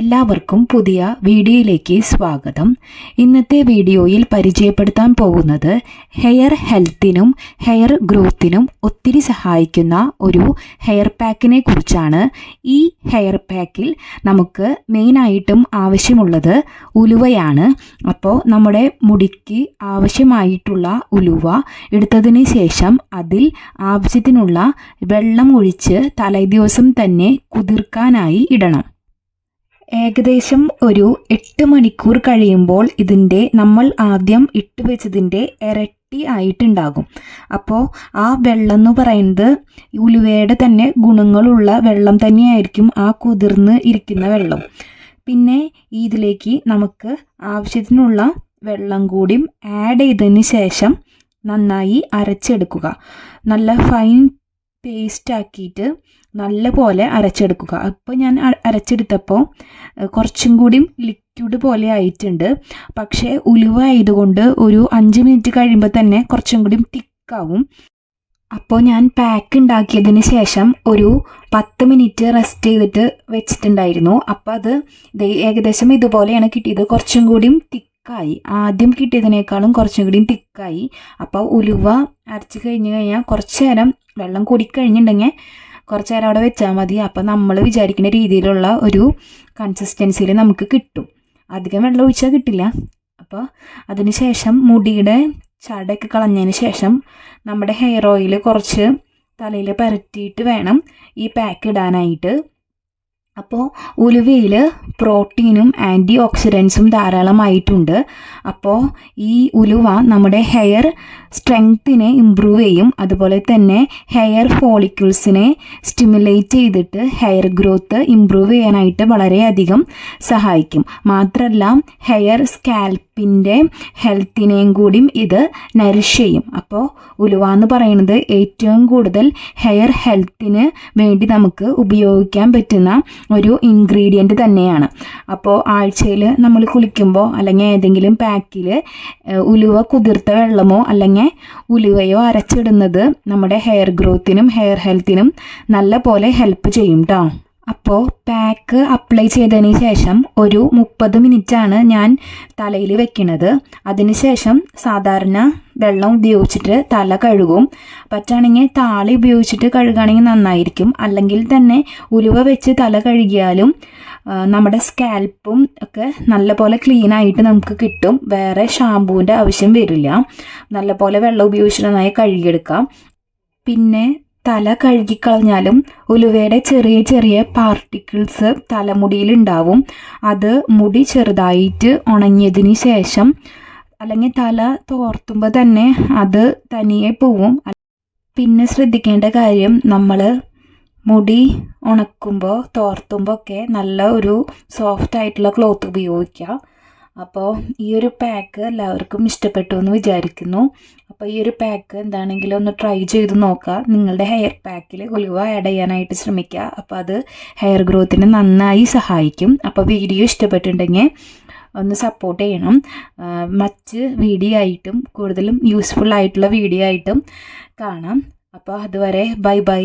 എല്ലാവർക്കും പുതിയ വീഡിയോയിലേക്ക് സ്വാഗതം. ഇന്നത്തെ വീഡിയോയിൽ പരിചയപ്പെടുത്താൻ പോകുന്നത് ഹെയർ ഹെൽത്തിനും ഹെയർ ഗ്രോത്തിനും ഒത്തിരി സഹായിക്കുന്ന ഒരു ഹെയർ പാക്കിനെ കുറിച്ചാണ്. ഈ ഹെയർ പാക്കിൽ നമുക്ക് മെയിനായിട്ടും ആവശ്യമുള്ളത് ഉലുവയാണ്. അപ്പോൾ നമ്മുടെ മുടിക്ക് ആവശ്യമായിട്ടുള്ള ഉലുവ എടുത്തതിന് ശേഷം അതിൽ ആവശ്യത്തിനുള്ള വെള്ളം ഒഴിച്ച് തലേദിവസം തന്നെ കുതിർക്കാനായി ഇടണം. ഏകദേശം ഒരു എട്ട് മണിക്കൂർ കഴിയുമ്പോൾ ഇതിന്റെ നമ്മൾ ആദ്യം ഇട്ട് വെച്ചതിന്റെ ഇരട്ടി ആയിട്ടുണ്ടാകും. അപ്പോൾ ആ വെള്ളം എന്ന് പറയുന്നത് ഉലുവയുടെ തന്നെ ഗുണങ്ങളുള്ള വെള്ളം തന്നെയായിരിക്കും ആ കുതിർന്ന് ഇരിക്കുന്ന വെള്ളം. പിന്നെ ഇതിലേക്ക് നമുക്ക് ആവശ്യത്തിനുള്ള വെള്ളം കൂടി ആഡ് ചെയ്തതിന് ശേഷം നന്നായി അരച്ചെടുക്കുക. നല്ല ഫൈൻ പേസ്റ്റ് ആക്കിയിട്ട് നല്ലപോലെ അരച്ചെടുക്കുക. അപ്പോൾ ഞാൻ അരച്ചെടുത്തപ്പോൾ കുറച്ചും കൂടി ലിക്വിഡ് പോലെ ആയിട്ടുണ്ട്. പക്ഷേ ഉലുവ ആയതുകൊണ്ട് ഒരു അഞ്ച് മിനിറ്റ് കഴിയുമ്പോൾ തന്നെ കുറച്ചും കൂടി തിക്കാവും. അപ്പോൾ ഞാൻ പാക്ക് ഉണ്ടാക്കിയതിന് ശേഷം ഒരു പത്ത് മിനിറ്റ് റെസ്റ്റ് ചെയ്തിട്ട് വെച്ചിട്ടുണ്ടായിരുന്നു. അപ്പോൾ അത് ഏകദേശം ഇതുപോലെയാണ് കിട്ടിയത്. കുറച്ചും കൂടിയും തിക്കായി. ആദ്യം കിട്ടിയതിനേക്കാളും കുറച്ചും കൂടിയും തിക്കായി. അപ്പോൾ ഉലുവ അരച്ച് കഴിഞ്ഞ് കഴിഞ്ഞാൽ കുറച്ച് നേരം വെള്ളം കുടിക്കഴിഞ്ഞിട്ടുണ്ടെങ്കിൽ കുറച്ച് നേരം അവിടെ വെച്ചാൽ മതി. അപ്പം നമ്മൾ വിചാരിക്കുന്ന രീതിയിലുള്ള ഒരു കൺസിസ്റ്റൻസിയിൽ നമുക്ക് കിട്ടും. അധികം വെള്ളം ഒഴിച്ചാൽ കിട്ടില്ല. അപ്പോൾ അതിന് ശേഷം മുടിയുടെ ചടയൊക്കെ കളഞ്ഞതിന് ശേഷം നമ്മുടെ ഹെയർ ഓയിൽ കുറച്ച് തലയിൽ പരറ്റിയിട്ട് വേണം ഈ പാക്ക് ഇടാനായിട്ട്. അപ്പോൾ ഉലുവയിൽ പ്രോട്ടീനും ആന്റി ഓക്സിഡൻസും ധാരാളമായിട്ടുണ്ട്. അപ്പോൾ ഈ ഉലുവ നമ്മുടെ ഹെയർ സ്ട്രെങ്ത്തിനെ ഇമ്പ്രൂവ് ചെയ്യും. അതുപോലെ തന്നെ ഹെയർ ഫോളിക്കിൾസിനെ സ്റ്റിമുലേറ്റ് ചെയ്തിട്ട് ഹെയർ ഗ്രോത്ത് ഇമ്പ്രൂവ് ചെയ്യാനായിട്ട് വളരെയധികം സഹായിക്കും. മാത്രമല്ല ഹെയർ സ്കാൽപ്പിന്റെ ഹെൽത്തിനെയും കൂടിയും ഇത് നരിഷ് ചെയ്യും. അപ്പോൾ ഉലുവ എന്ന് പറയുന്നത് ഏറ്റവും കൂടുതൽ ഹെയർ ഹെൽത്തിന് വേണ്ടി നമുക്ക് ഉപയോഗിക്കാൻ പറ്റുന്ന ഒരു ഇൻഗ്രീഡിയന്റ് തന്നെയാണ്. അപ്പോൾ ആഴ്ചയിൽ നമ്മൾ കുളിക്കുമ്പോൾ അല്ലെങ്കിൽ ഏതെങ്കിലും പാക്കിൽ ഉലുവ കുതിർത്ത വെള്ളമോ അല്ലെങ്കിൽ ഉലുവയോ അരച്ചിടുന്നത് നമ്മുടെ ഹെയർ ഗ്രോത്തിനും ഹെയർ ഹെൽത്തിനും നല്ല പോലെ ഹെൽപ്പ് ചെയ്യും കേട്ടോ അപ്പോൾ പാക്ക് അപ്ലൈ ചെയ്തതിന് ശേഷം ഒരു മുപ്പത് മിനിറ്റാണ് ഞാൻ തലയിൽ വെക്കുന്നത് അതിനുശേഷം സാധാരണ വെള്ളം ഉപയോഗിച്ചിട്ട് തല കഴുകും. പറ്റുകയാണെങ്കിൽ താളി ഉപയോഗിച്ചിട്ട് കഴുകുകയാണെങ്കിൽ നന്നായിരിക്കും. അല്ലെങ്കിൽ തന്നെ ഉലുവ വെച്ച് തല കഴുകിയാലും നമ്മുടെ സ്കാൽപ്പും ഒക്കെ നല്ലപോലെ ക്ലീൻ ആയിട്ട് നമുക്ക് കിട്ടും. വേറെ ഷാമ്പൂവിന്റെ ആവശ്യം വരില്ല. നല്ലപോലെ വെള്ളം ഉപയോഗിച്ചിട്ട് നന്നായി കഴുകിയെടുക്കാം. പിന്നെ തല കഴുകിക്കളഞ്ഞാലും ഉലുവയുടെ ചെറിയ ചെറിയ പാർട്ടിക്കിൾസ് തലമുടിയിൽ ഉണ്ടാവും അത് മുടി ചെറുതായിട്ട് ഉണങ്ങിയതിന് ശേഷം അല്ലെങ്കിൽ തല തോർത്തുമ്പോൾ തന്നെ അത് തനിയെ പോവും. പിന്നെ ശ്രദ്ധിക്കേണ്ട കാര്യം നമ്മൾ മുടി ഉണക്കുമ്പോൾ തോർത്തുമ്പോൾ ഒക്കെ നല്ല ഒരു സോഫ്റ്റ് ആയിട്ടുള്ള ക്ലോത്ത് ഉപയോഗിക്കുക. അപ്പോൾ ഈ ഒരു പാക്ക് എല്ലാവർക്കും ഇഷ്ടപ്പെട്ടു എന്ന് വിചാരിക്കുന്നു. അപ്പോൾ ഈ ഒരു പാക്ക് എന്താണെങ്കിലും ഒന്ന് ട്രൈ ചെയ്ത് നോക്കുക നിങ്ങളുടെ ഹെയർ പാക്കിൽ ഉലുവ ആഡ് ചെയ്യാനായിട്ട് ശ്രമിക്കുക അപ്പോൾ അത് ഹെയർ ഗ്രോത്തിന് നന്നായി സഹായിക്കും. അപ്പോൾ വീഡിയോ ഇഷ്ടപ്പെട്ടിട്ടുണ്ടെങ്കിൽ ഒന്ന് സപ്പോർട്ട് ചെയ്യണം. മറ്റ് വീഡിയോ ആയിട്ടും കൂടുതലും യൂസ്ഫുൾ ആയിട്ടുള്ള വീഡിയോ ആയിട്ടും കാണാം. അപ്പോൾ അതുവരെ ബൈ ബൈ